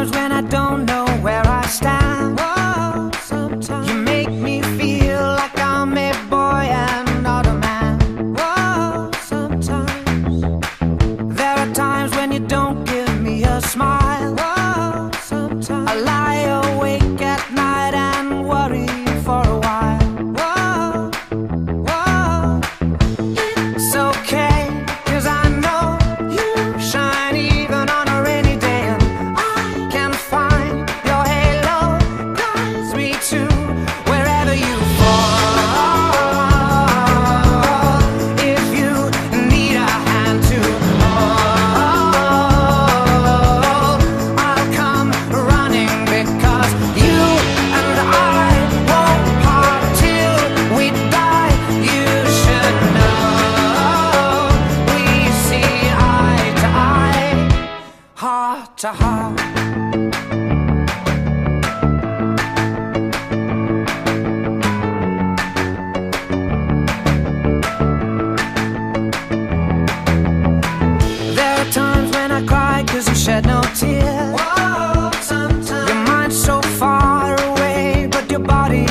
times when I ta-ha. cause you shed no tears Whoa, Your mind's so far away, but your body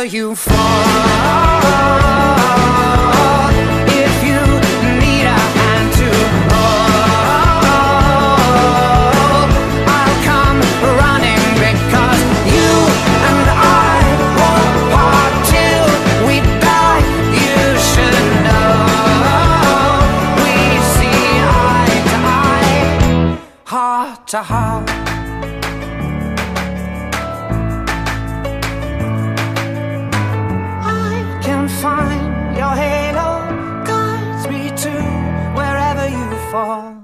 wherever you fall. If you need a hand to hold, I'll come running because you and I won't part till we die. You should know we see eye to eye, heart to heart. Fall.